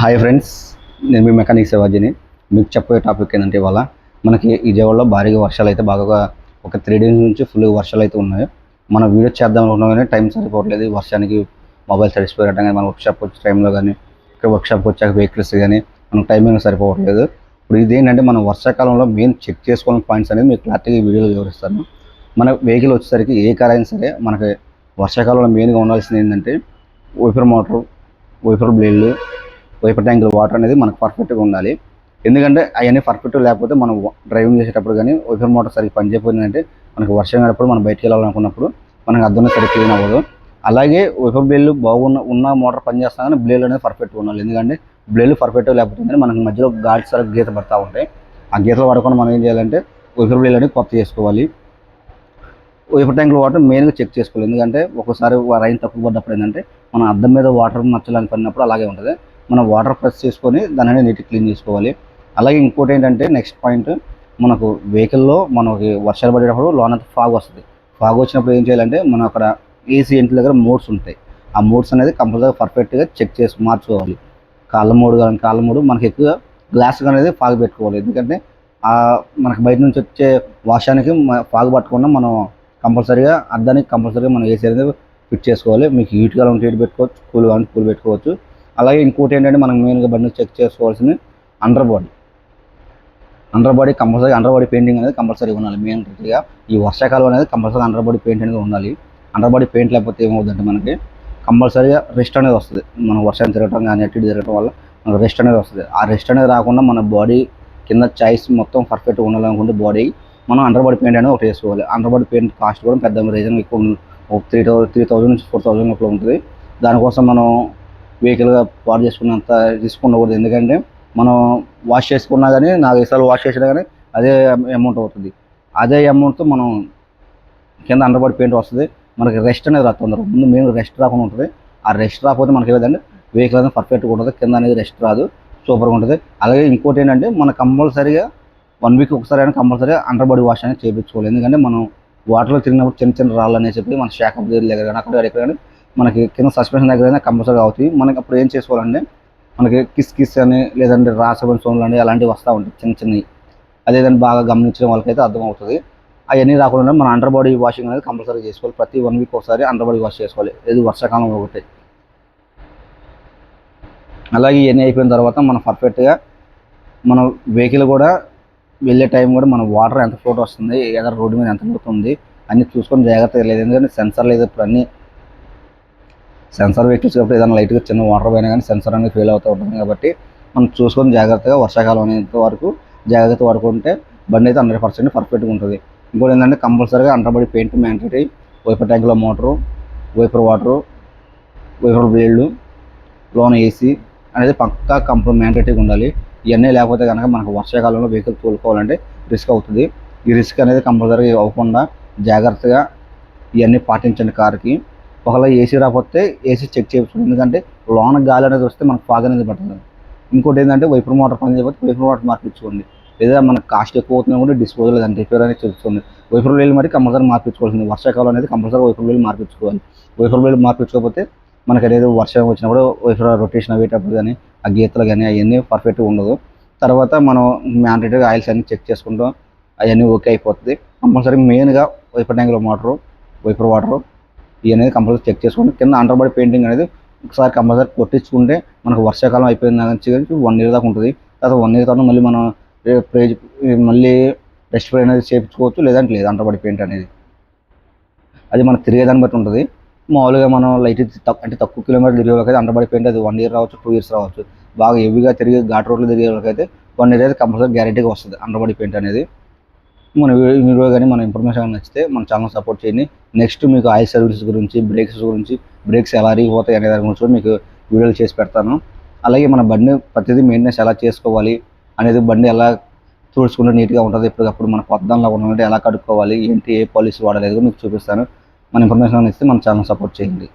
Hi friends నేను మీ mechanic శివాజీని. మీకు చెప్పే టాపిక్ ఏంటంటే ఇవాళ మనకి ఈ విజయవాడలో భారీగా వర్షాలు అయితే బాగా ఒక త్రీ డేస్ నుంచి ఫుల్ వర్షాలు అయితే ఉన్నాయి. మనం వీడియో చేద్దాం అనుకున్నా కానీ టైం సరిపోవట్లేదు. వర్షానికి మొబైల్ తడిసిపోయటం కానీ మన వర్క్షాప్ వచ్చే టైంలో కానీ ఇక్కడ వర్క్షాప్కి వచ్చాక వెహికల్స్ కానీ మనకు టైమింగ్ సరిపోవట్లేదు. ఇప్పుడు ఇది ఏంటంటే మనం వర్షాకాలంలో మెయిన్ చెక్ చేసుకోవాలని పాయింట్స్ అనేది మీకు క్లారిటీగా వీడియోలో వివరిస్తాను. మన వెహికల్ వచ్చేసరికి ఏ కార్ అయినా సరే మనకి వర్షాకాలంలో మెయిన్గా ఉండాల్సింది ఏంటంటే వైపర్ మోటార్ వైపర్ బ్లేడ్లు వైపర్ ట్యాంకులు వాటర్ అనేది మనకు పర్ఫెక్ట్గా ఉండాలి. ఎందుకంటే అవన్నీ పర్ఫెక్ట్ లేకపోతే మనం డ్రైవింగ్ చేసేటప్పుడు కానీ వైపర్ మోటార్ సరిగ్గా పనిచేయకపోయిందంటే మనకు వర్షం పడినప్పుడు మనం బయటికి వెళ్ళాలనుకున్నప్పుడు మనకు అర్థం సరిగ్గా క్లీన్ అవ్వదు. అలాగే వైపర్ బ్లేడ్లు బాగున్న ఉన్న మోటార్ పనిచేస్తా కానీ బ్లేడ్ అనేది పర్ఫెక్ట్గా ఉండాలి. ఎందుకంటే బ్లేడ్లు పర్ఫెక్ట్ లేకపోతే మనకు మధ్యలో గాడి సరిగ్గా గీత పడతా ఉంటాయి. ఆ గీతలు పడకుండా మనం ఏం చేయాలంటే వైపర్ బ్లేడ్ అనేది కొత్త చేసుకోవాలి. వైపర్ ట్యాంకుల వాటర్ మెయిన్గా చెక్ చేసుకోవాలి. ఎందుకంటే ఒకసారి రైన్ తక్కువ పడ్డప్పుడు ఏంటంటే మన అద్దం మీద వాటర్ మచ్చలని పడినప్పుడు అలాగే ఉంటుంది. మనం వాటర్ ప్రెస్ చేసుకొని దానిని నీట్గా క్లీన్ చేసుకోవాలి. అలాగే ఇంకోటి ఏంటంటే నెక్స్ట్ పాయింట్ మనకు వెహికల్లో మనకి వర్షాలు పడేటప్పుడు లోనంత ఫాగ్ వస్తుంది. ఫాగ్ వచ్చినప్పుడు ఏం చేయాలంటే మనం అక్కడ ఏసీ ఇంటి దగ్గర మోడ్స్ ఉంటాయి. ఆ మోడ్స్ అనేది కంపల్సరీ పర్ఫెక్ట్గా చెక్ చేసి మార్చుకోవాలి. కాళ్ళ మూడు కానీ కాళ్ళ మూడు మనకి ఎక్కువ గ్లాస్ అనేది ఫాగ్ పెట్టుకోవాలి. ఎందుకంటే మనకి బయట నుంచి వచ్చే వర్షానికి ఫాగ్ పట్టకుండా మనం కంపల్సరీగా అద్దానికి కంపల్సరీగా మనం ఏసీ అనేది ఫిట్ చేసుకోవాలి మీకు హీట్ కాలం హీట్ పెట్టుకోవచ్చు కూల్ కావాలంటే కూల్ పెట్టుకోవచ్చు. అలాగే ఇంకోటి ఏంటంటే మనం మెయిన్గా బండి చెక్ చేసుకోవాల్సింది under body under body compulsory under body painting అనేది కంపల్సరీ ఉండాలి. మెయిన్గా ఈ వర్షాకాలం అనేది కంపల్సరీ అండర్ బాడీ పెయింట్ అనేది ఉండాలి. అండర్ బాడీ పెయింట్ లేకపోతే ఏమవుతుందంటే మనకి కంపల్సరీగా రెస్ట్ అనేది వస్తుంది. మనం వర్షం తిరగటం కానీ అటు తిరగటం వల్ల మనకు రెస్ట్ అనేది వస్తుంది. ఆ రెస్ట్ అనేది రాకుండా మన బాడీ కింద చాయిస్ మొత్తం పర్ఫెక్ట్గా ఉండాలనుకుంటే బాడీ మనం అండర్ పెయింట్ అనేది ఒకటి వేసుకోవాలి అండర్ పెయింట్ కాస్ట్ కూడా పెద్ద రీజన్ ఎక్కువ ఉంది. ఒక త్రీ థౌసండ్ త్రీ థౌసండ్ నుంచి ఫోర్ థౌసండ్ అట్లా ఉంటుంది. దానికోసం మనం వెహికల్గా పాడు చేసుకున్నంత రిస్క్ ఉండకూడదు. ఎందుకంటే మనం వాష్ చేసుకున్నా కానీ నాలుగు సార్లు వాష్ చేసినా కానీ అదే అమౌంట్ అవుతుంది. అదే అమౌంట్తో మనం కింద అండర్ పెయింట్ వస్తుంది. మనకి రెస్ట్ అనేది రాదు ముందు మెయిన్ రెస్ట్ రాకుండా ఉంటుంది. ఆ రెస్ట్ రాకపోతే మనకి ఏదంటే వెహికల్ అనేది పర్ఫెక్ట్గా ఉంటుంది కింద అనేది రెస్ట్ రాదు. సూపర్గా ఉంటుంది. అలాగే ఇంకోటి ఏంటంటే మన కంపల్సరీగా వన్ వీక్ ఒకసారి అయినా కంపల్సరీ అండర్ బాడీ వాష్ అనేది చేయించుకోవాలి. ఎందుకంటే మనం వాటర్లో తిరిగినప్పుడు చిన్న చిన్న రాళ్ళు అనేసి చెప్పి మన షాక్ అప్ దగ్గర కానీ అక్కడ ఎక్కడ కానీ మనకి కింద సస్పెన్షన్ దగ్గర అయినా కంపల్సరీ అవుతాయి. మనకి అప్పుడు ఏం చేసుకోవాలంటే మనకి కిస్ కిస్ అని లేదంటే రాసబన్ సోన్లు అని అలాంటివి వస్తూ ఉంటాయి చిన్న చిన్నవి. అదేదంటే బాగా గమనించిన వాళ్ళకైతే అర్థమవుతుంది. అవన్నీ రాకుండా మన అండర్ బాడీ వాషింగ్ అనేది కంపల్సరీ చేసుకోవాలి. ప్రతి వన్ వీక్ ఒకసారి అండర్ బాడీ వాష్ చేసుకోవాలి. ఇది వర్షాకాలం ఒకటి అలాగే ఇవన్నీ అయిపోయిన తర్వాత మనం పర్ఫెక్ట్గా మన వెహికల్ కూడా వెళ్ళే టైం కూడా మన వాటర్ ఎంత ఫ్లోట్ వస్తుంది ఏదైనా రోడ్డు మీద ఎంత పడుతుంది అన్ని చూసుకొని జాగ్రత్తగా లేదు ఎందుకంటే సెన్సర్ లేదు ఇప్పుడు అన్ని. సెన్సార్ వెహికల్స్ కాబట్టి ఏదైనా లైట్గా చిన్న వాటర్ పోయినా కానీ సెన్సార్ అనేది ఫెయిల్ అవుతూ ఉంటుంది కాబట్టి మనం చూసుకొని జాగ్రత్తగా వర్షాకాలం అనేంత వరకు జాగ్రత్త వాడుకుంటే బండి అయితే హండ్రెడ్ పర్సెంట్ పర్ఫెక్ట్గా ఉంటుంది. ఇంకోటి ఏంటంటే కంపల్సరీగా అంటర్బడి పెయింట్ మ్యాండటరీ వైపర్ ట్యాంక్లో మోటరు వైపర్ వాటరు వైపర్ బ్లేడ్లు లోన్ ఏసీ అనేది పక్కా కంపల్ మ్యాండటరీగా ఉండాలి. ఇవన్నీ లేకపోతే కనుక మనకు వర్షాకాలంలో వెహికల్ తోలుకోవాలంటే రిస్క్ అవుతుంది. ఈ రిస్క్ అనేది కంపల్సరీ అవ్వకుండా జాగ్రత్తగా ఇవన్నీ పాటించండి కార్కి. ఒకవేళ ఏసీ రాకపోతే ఏసీ చెక్ చేయించుకోండి. ఎందుకంటే లోన గాలి అనేది వస్తే మనకు ఫాగ్ అనేది పడుతుంది ఇంకోటి ఏంటంటే వైపర్ మోటార్ పని చేయకపోతే వైపర్ మోటార్ మార్పించుకోండి లేదా మనకు కాస్ట్ ఎక్కువ అవుతున్నా కూడా డిస్పోజల్ దాని రిపేర్ అనేది తెలుస్తుంది వైపర్ వేలు మరి కంపల్సరీ మార్పించుకోవాల్సింది వర్షాకాలం అనేది కంపల్సరీ వైపర్ వేలు మార్పించుకోవాలి వైపర్ వేలు మార్పించకపోతే మనకి అనేది వర్షం వచ్చినప్పుడు రొటేషన్ అయ్యేటప్పుడు కానీ ఆ గీతలు కానీ అవన్నీ పర్ఫెక్ట్గా ఉండదు. తర్వాత మనం మ్యాండేటరీగా ఆయిల్స్ అన్ని చెక్ చేసుకుంటాం అవన్నీ ఓకే అయిపోతుంది. కంపల్సరీ మెయిన్గా వైపర్ ట్యాంక్లో మోటరు వైపర్ వాటరు ఇవన్నీ కంపల్సరీ చెక్ చేసుకుంటే కింద అండర్బడి పెయింటింగ్ అనేది ఒకసారి కంపల్సరీ కొట్టించుకుంటే మనకు వర్షాకాలం అయిపోయిన నుంచి వన్ ఇయర్ దాకా ఉంటుంది. తర్వాత వన్ ఇయర్ తర్వాత మళ్ళీ మనం ప్రేజ్ మళ్ళీ రెస్ట్ అనేది చేయించుకోవచ్చు లేదంటే లేదు అంటర్బడి పెయింట్ అనేది. అది మనకు తిరిగేదాన్ని బట్టి ఉంటుంది. మామూలుగా మనం లైట్ అంటే తక్కువ కిలోమీటర్ తిరిగే వాళ్ళకైతే అండర్బడి పెయింట్ అది వన్ ఇయర్ రావచ్చు టూ ఇయర్స్ రావచ్చు. బాగా హెవీగా తిరిగి ఘాట్ రోడ్లు తిరిగే వాళ్ళకైతే వన్ ఇయర్ అయితే కంపల్సరీ గ్యారెంటీగా వస్తుంది అండబడి పెయింట్ అనేది. మన వీడియో కానీ మన ఇన్ఫర్మేషన్ కానీ నచ్చితే మన ఛానల్ సపోర్ట్ చేయండి. నెక్స్ట్ మీకు ఆయిల్ సర్వీసెస్ గురించి బ్రేక్స్ గురించి బ్రేక్స్ ఎలా అరిగిపోతాయి అనే దాని గురించి కూడా మీకు వీడియోలు చేసి పెడతాను. అలాగే మన బండి ప్రతిదీ మెయింటెనెన్స్ ఎలా చేసుకోవాలి అనేది బండి ఎలా తుడుచుకుంటే నీట్గా ఉంటుంది ఎప్పటికప్పుడు మన పొద్దంలో ఉన్నట్టు ఎలా కడుక్కోవాలి ఏంటి ఏ పాలసీ వాడాలి కూడా మీకు చూపిస్తాను. మన ఇన్ఫర్మేషన్ ఇస్తే మన ఛానల్ సపోర్ట్ చేయండి.